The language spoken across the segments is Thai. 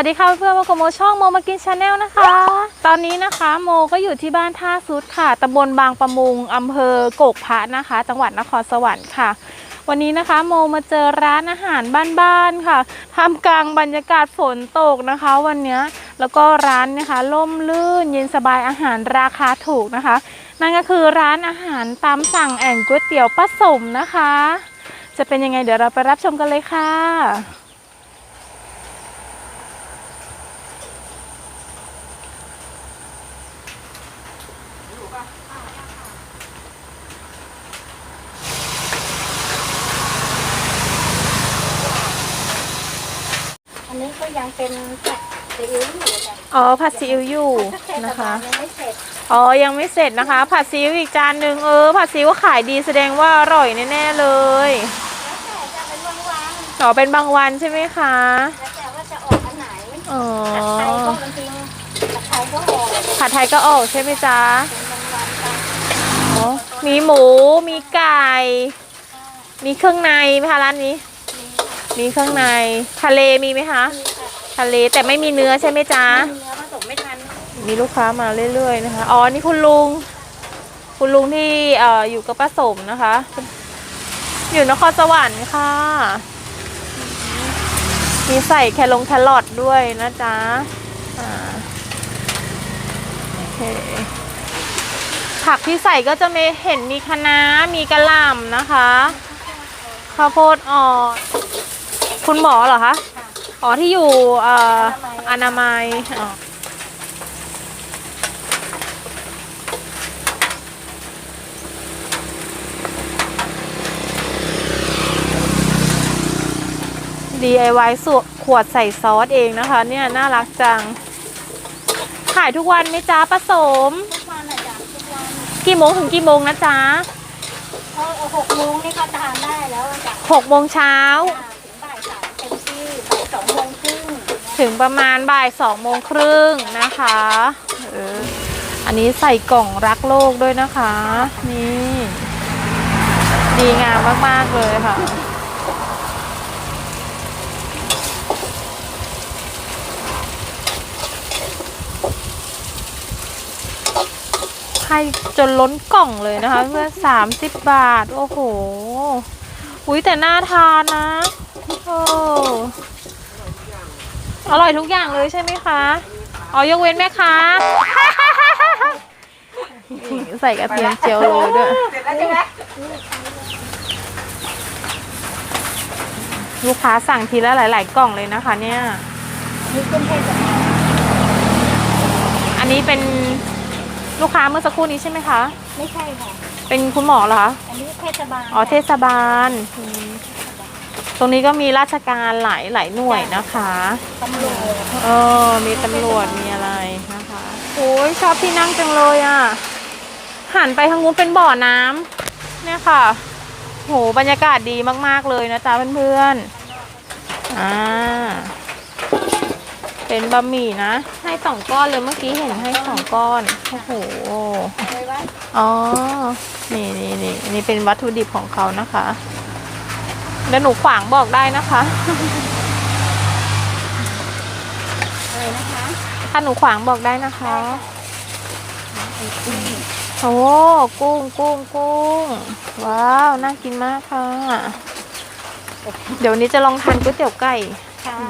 สวัสดีค่ะเพื่อนๆมากับโมช่องโมมากินชาแนลนะคะ ตอนนี้นะคะโมก็อยู่ที่บ้านท่าซุดค่ะตำบลบางประมุงอำเภอโกกพระนะคะ จังหวัดนครสวรรค์ค่ะ วันนี้นะคะโมมาเจอร้านอาหารบ้านๆค่ะท่ามกลางบรรยากาศฝนตกนะคะ วันนี้แล้วก็ร้านนะคะล่มลื่นเย็นสบายอาหารราคาถูกนะคะ นั่นก็คือร้านอาหารตามสั่งแอ่งก๋วยเตี๋ยวป้าสมนะคะ จะเป็นยังไงเดี๋ยวเราไปรับชมกันเลยค่ะ ยังเป็นผัดซีอิ๊วอยู่จ้ะอ๋อผัดซีอิ๊วอยู่ถ้าเทศนะคะบาลยังไม่เสร็จอ๋อ ยังไม่เสร็จนะคะ ผัดซีอิ๊วอีกจานหนึ่งเออ ผัดซีอิ๊วขายดีแสดงว่าอร่อยแน่ๆเลยแล้วแต่จะเป็นวางอ๋อเป็นบางวันใช่ไหมคะ ๆแล้วแต่ว่าจะออกอันไหนอ๋อ ผัดไทยก็จริงๆผัดไทยก็ออกผัดไทยก็ออกใช่ไหมจ๊ะเป็นบางวันจ้ะอ๋อมีหมู มีไก่ มีเครื่องในไหมคะร้านนี้ มีเครื่องใน ทะเลมีไหมคะ มีค่ะ ทะเลแต่ไม่มีเนื้อใช่ไหมจ๊ะมีเนื้อผสมไม่ทันมีลูกค้ามาเรื่อยๆนะคะอ๋อนี่คุณลุง คุณลุงที่เอ่ออยู่กับป้าสมนะคะ อยู่นครสวรรค์ค่ะ มีใส่แครงแครอทด้วยนะจ๊ะอ่าโอเคผักที่ใส่ก็จะมีเห็นมีคะน้ามีกระหล่ำนะคะ ข้าวโพดอ่อนคุณหมอเหรอคะค่ะ อ๋อที่อยู่เอ่ออนามัยอ๋อดีไอวสวขวดใส่ซอสเองนะคะ เนี่ยน่ารักจัง ขายทุกวันไหมจ๊ะป้าสม ทุกวันอะจ้ะทุกวันกี่โมงถึงกี่โมงนะจ๊ะ เพราะหกโมงนี่ก็ทานได้แล้วอะจ้ะหกโมงเช้าถึงบ่ายสามเต็มที่บ่ายสองโมงครึ่ง ถึงประมาณบ่ายสองโมงครึ่งนะคะเอออันนี้ใส่กล่องรักโลกด้วยนะคะ นี่ ดีงามมาก ๆ เลยค่ะ ให้จนล้นกล่องเลยนะคะ เพื่อสามสิบบาท โอ้โห อุ้ยแต่น่าทานนะ โอ้ อร่อยทุกอย่างเลยใช่ไหมคะ อ๋อยกเว้นแม่ค้าใส่กระเทียมเจียวโรยด้วยลูกค้าสั่งทีละหลาย ๆ กล่องเลยนะคะ เนี่ยนี่เป็นเทศบาลอันนี้เป็นลูกค้าเมื่อสักครู่นี้ใช่ไหมคะ ไม่ใช่ค่ะ เป็นคุณหมอเหรอคะ อันนี้เทศบาล อ๋อ เทศบาลอืม ตรงนี้ก็มีราชการหลายหลายหน่วยนะคะตำรวจเออมีตำรวจมีอะไรนะคะโอ้ยชอบที่นั่งจังเลยอะหันไปทางนู้นเป็นบ่อน้ำเนี่ยค่ะโหบรรยากาศดีมาก ๆ เลยนะจ๊ะเพื่อนๆอ่าเป็นบะหมี่นะ ให้สองก้อนเลยเมื่อกี้เห็นให้สองก้อนโอ้โหอะไรวะอ๋อนี่นี่นี่อันนี่เป็นวัตถุดิบของเขานะคะ แล้วหนูขวางบอกได้นะคะ อะไรนะคะถ้าหนูขวางบอกได้นะคะ โอ้กุ้งกุ้งกุ้ง ว้าว น่ากินมากค่ะ เดี๋ยววันนี้จะลองทานก๋วยเตี๋ยวไก่ ค่ะ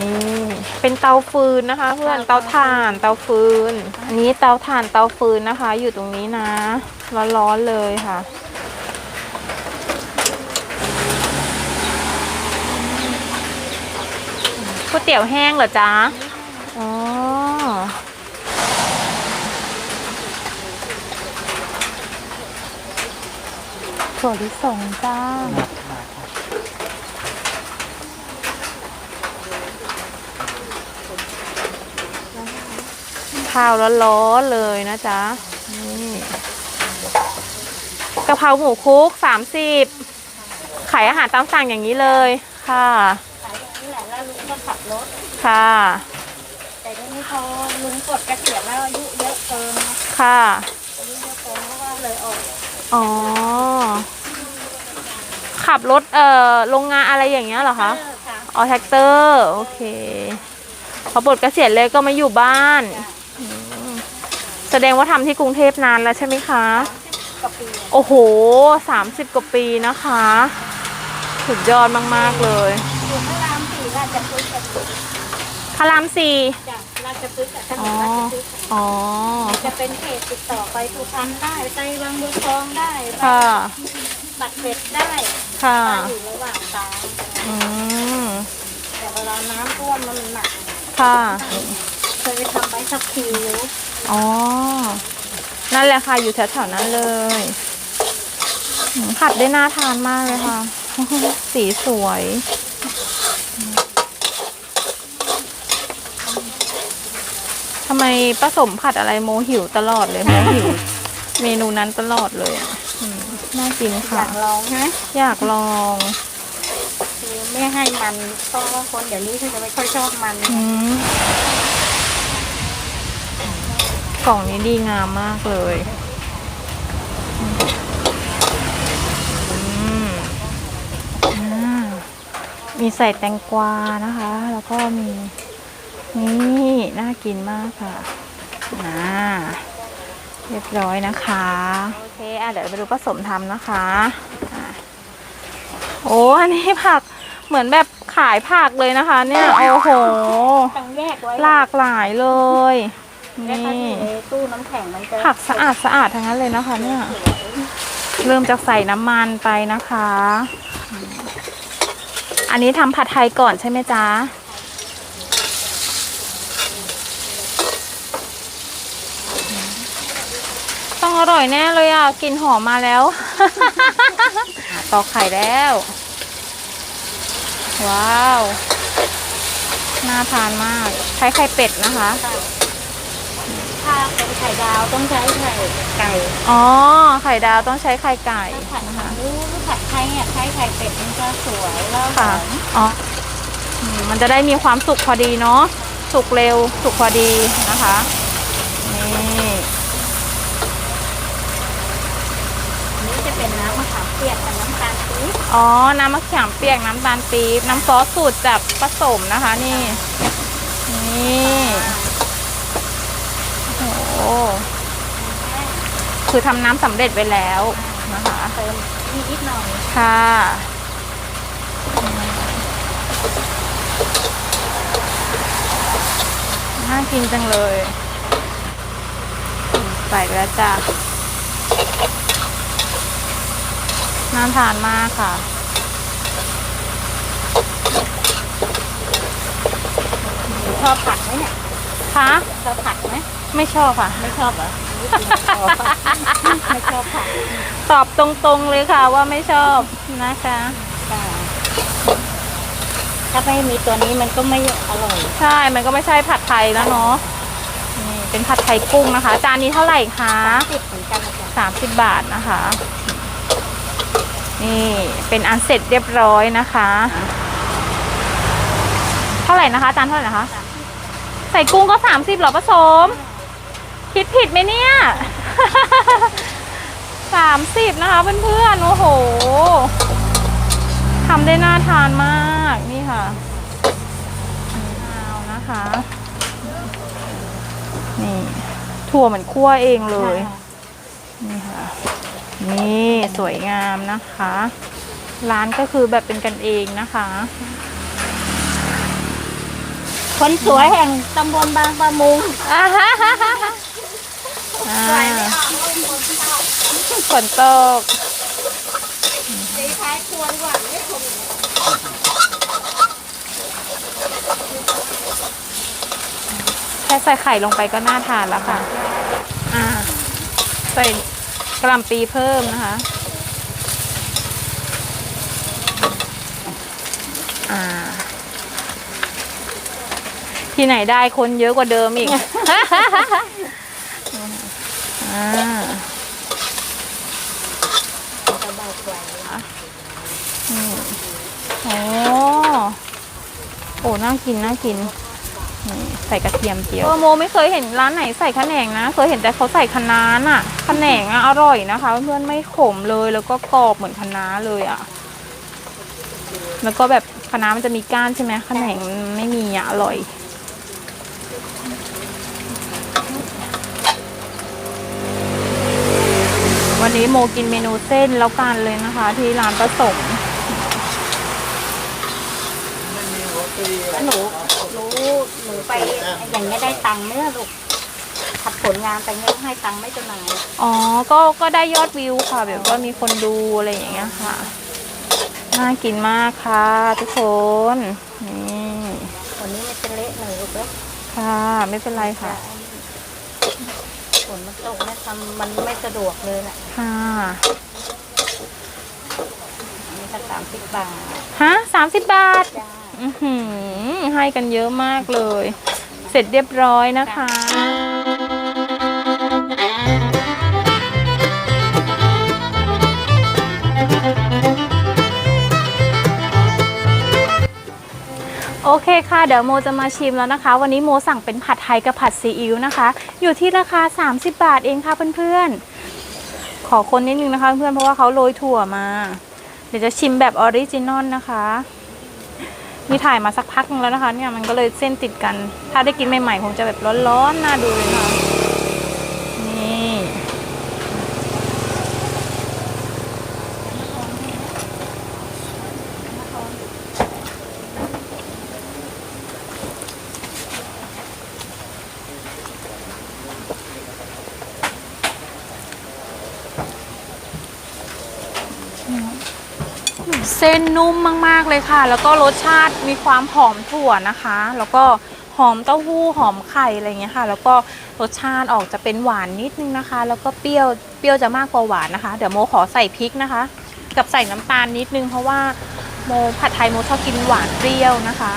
นี่เป็นเตาฟืนนะคะ เพื่อนเตาถ่านเตาฟืน อันนี้เตาถ่านเตาฟืนนะคะ อยู่ตรงนี้นะ ร้อนๆเลยค่ะ ก๋วยเตี๋ยวแห้งเหรอจ๊ะ อ๋อ ถั่วลิสงจ้า ข้าวร้อนๆเลยนะจ๊ะ นี่กะเพราหมูคุกสามสิบขายอาหารตามสั่งอย่างนี้เลยค่ะ รถ ค่ะ แต่ทีนี้พอลุงกดเกษียณแล้วอายุเยอะเกินนะค่ะ อายุเยอะเกินเพราะว่าเลยออกอ๋อ ขับรถเอ่อโรงงานอะไรอย่างเงี้ยเหรอคะเออค่ะอ๋อแท็กเตอร์ โอเค พอปลดเกษียณเลยก็มาอยู่บ้านอืมแสดงว่าทำที่กรุงเทพนานแล้วใช่ไหมคะ กว่าปีโอ้โหสามสิบกว่าปีนะคะ สุดยอดมาก ๆ เลย อยู่พระรามสี่ราชพฤกษ์กับ พระรามสี่จากราชพฤกษ์กับถนอ๋อนราชพฤกษ์อ๋อจะเป็นเขตติดต่อไปสุพรรณได้ไปบางบัวทองได้ค่ะบัตรเด็ดได้ค่ะอยู่ระหว่างทางอืมแต่เวลาน้ำท่วมมันหนักค่ะเคยไปทำใบขับขี่อยู่อ๋อนั่นแหละค่ะอยู่แถวๆนั้นเลยอืมผัดได้น่าทานมากเลยค่ะ สีสวยำไมผสมผัดอะไรโมหิวตลอดเลยโมหิว เมนูนั้นตลอดเลยอะอืมน่ากินอค่ะ ยากลองฮะอยากลองคือไม่ให้มันเพราะว่าคนเดี๋ยวนี้เขาจะไม่ค่อยชอบมันอืมกล่องนี้ดีงามมากเลยอืมอ่ามีใส่แตงกวานะคะ แล้วก็มี นี่น่ากินมากค่ะอ่าเรียบร้อยนะคะ โอเคอะเดี๋ยวไปดูผสมทำนะคะอะโอ้อันนี้ผักเหมือนแบบขายผักเลยนะคะ เนี่ย โอ้โหต้องแยกไว้หลากหลายเลยแยกไว้นี่ในตู้น้ำแข็งมันจะผักสะอาดสะอาดทั้งนั้นเลยนะคะ เนี่ย เริ่มจากใส่น้ำมันไปนะคะ อันนี้ทำผัดไทยก่อนใช่ไหมจ๊ะ องอร่อยแน่เลยอะกลิ่นหอมมาแล้ว ตอกไข่แล้ว ว้าว น่าทานมาก ใช้ไข่เป็ดนะคะ ถ้าเป็นไข่ดาวต้องใช้ไข่ไก่อ๋อ ไข่ดาวต้องใช้ไข่ไก่ถ้าผัดนะคะหรือผัดไทยเนี่ยใช้ไข่เป็ดมันจะสวยแล้วหค่ะอมอ๋ออืมมันจะได้มีความสุกพอดีเนาะ สุกเร็ว สุกพอดีนะคะ นี่ อันนี้จะ เป็นน้ำมะขามเปียกกับน้ำตาลปี๊บอ๋อ น้ำมะขามเปียกน้ำตาลปี๊บน้ำซอสสูตรจากผสมนะคะ นี่ นี่โอ้โหคือทำน้ำสำเร็จไว้แล้วนะคะเติมนิดหน่อยค่ะน่ากินจังเลย ใส่ไปแล้วจ้ะ น่าทานมากค่ะ ชอบผัดไหมเนี่ยคะชอบผัดไหมไม่ชอบค่ะ ไม่ชอบเหรอ ไม่ชอบผัดตอบตรงๆเลยค่ะว่าไม่ชอบนะคะค่ะถ้าไม่มีตัวนี้มันก็ไม่อร่อย ใช่ มันก็ไม่ใช่ผัดไทยแล้วเนาะนี่เป็นผัดไทยกุ้งนะคะ จานนี้เท่าไหร่คะติดเหมือนกันนะจ๊ะสามสิบบาทนะคะ นี่เป็นอันเสร็จเรียบร้อยนะคะ เท่าไหร่นะคะจานเท่าไหร่นะคะ ใส่กุ้งก็สามสิบหรอผสม คิดผิดไหมเนี่ยสามสิบนะคะเพื่อนๆ โอ้โหทำได้น่าทานมากนี่ค่ะเอานะคะ นี่ ถั่วเหมือนคั่วเองเลย นี่ค่ะ นี่สวยงามนะคะ ร้านก็คือแบบเป็นกันเองนะคะ คนสวยแห่งตำบลบางปะมุงอ่าฮะฮะฮะฮะอ่าฝนตกสีท้ายควรหวานไม่ถูกแค่ใส่ไข่ลงไปก็น่าทานแล้วค่ะ อ่า ใส่ กระลำปีเพิ่มนะคะอ่าที่ไหนได้คนเยอะกว่าเดิมอีกอ่าจะเบากว่าอืมโอ้โอ้น่ากินน่ากิน นี่ใส่กระเทียมเจียวโมไม่เคยเห็นร้านไหนใส่ขะแหนงนะ เคยเห็นแต่เขาใส่คะน้าน่ะขะแหนงอะอร่อยนะคะ เพื่อนๆไม่ขมเลยแล้วก็กรอบเหมือนคะน้าเลยอะแล้วก็แบบคะน้ามันจะมีก้านใช่ไหมข้างในมันไม่มีอะอร่อยวันนี้โมกินเมนูเส้นแล้วกันเลยนะคะ ที่ร้านประสงค์หนู หนูไปอย่างนี้ยได้ตังค์เมื่อลูกขัดผลงานไปเงี้ยให้ตังค์ไม่เจ้านายอ๋อ ก็ก็ได้ยอดวิวค่ะ แบบว่ามีคนดูอะไรอย่างเงี้ยค่ะน่ากินมากค่ะ ทุกคนนี่วันนี้ไม่เป็นเละหน่อยลูกเอ้ยค่ะ ไม่เป็นไรค่ะฝนมันตกเนี่ยทำมันไม่สะดวกเลยแหละค่ะอันนี้ก็สามสิบบาทฮะสามสิบบาทจ้าอือหือ ให้กันเยอะมากเลย เสร็จเรียบร้อยนะคะโอเคค่ะ เดี๋ยวโมจะมาชิมแล้วนะคะ วันนี้โมสั่งเป็นผัดไทยกับผัดซีอิ๊วนะคะ อยู่ที่ราคา 30 บาทเองค่ะเพื่อนๆ ขอคนนิดนึงนะคะเพื่อนเพราะว่าเขาโรยถั่วมา เดี๋ยวจะชิมแบบออริจินอลนะคะ นี่ถ่ายมาสักพักแล้วนะคะ เนี่ยมันก็เลยเส้นติดกัน ถ้าได้กินใหม่ๆคงจะแบบร้อนๆน่าดูเลยค่ะนี่ เส้นนุ่มมากๆเลยค่ะ แล้วก็รสชาติมีความหอมถั่วนะคะ แล้วก็หอมเต้าหู้หอมไข่อะไรเงี้ยค่ะ แล้วก็รสชาติออกจะเป็นหวานนิดนึงนะคะ แล้วก็เปรี้ยวเปรี้ยวจะมากกว่าหวานนะคะ เดี๋ยวโมขอใส่พริกนะคะ กับใส่น้ำตาลนิดนึง เพราะว่าโมผัดไทยโมชอบกินหวานเปรี้ยวนะคะ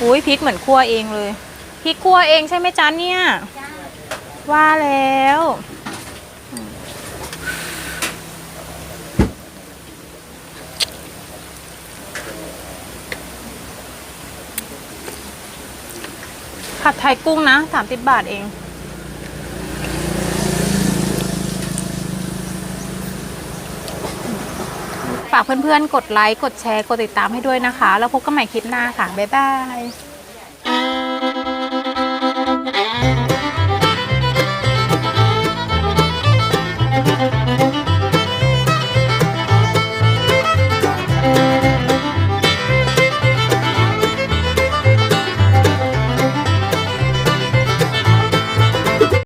อุ้ยพริกเหมือนคั่วเองเลยพริกคั่วเองใช่ไหมจ๊ะเนี่ยว่าแล้ว ผัดไทยกุ้งนะสามสิบบาทเอง ฝากเพื่อนๆ กดไลค์ กดแชร์ กดติดตามให้ด้วยนะคะ แล้วพบกันใหม่คลิปหน้าค่ะ บ๊ายบาย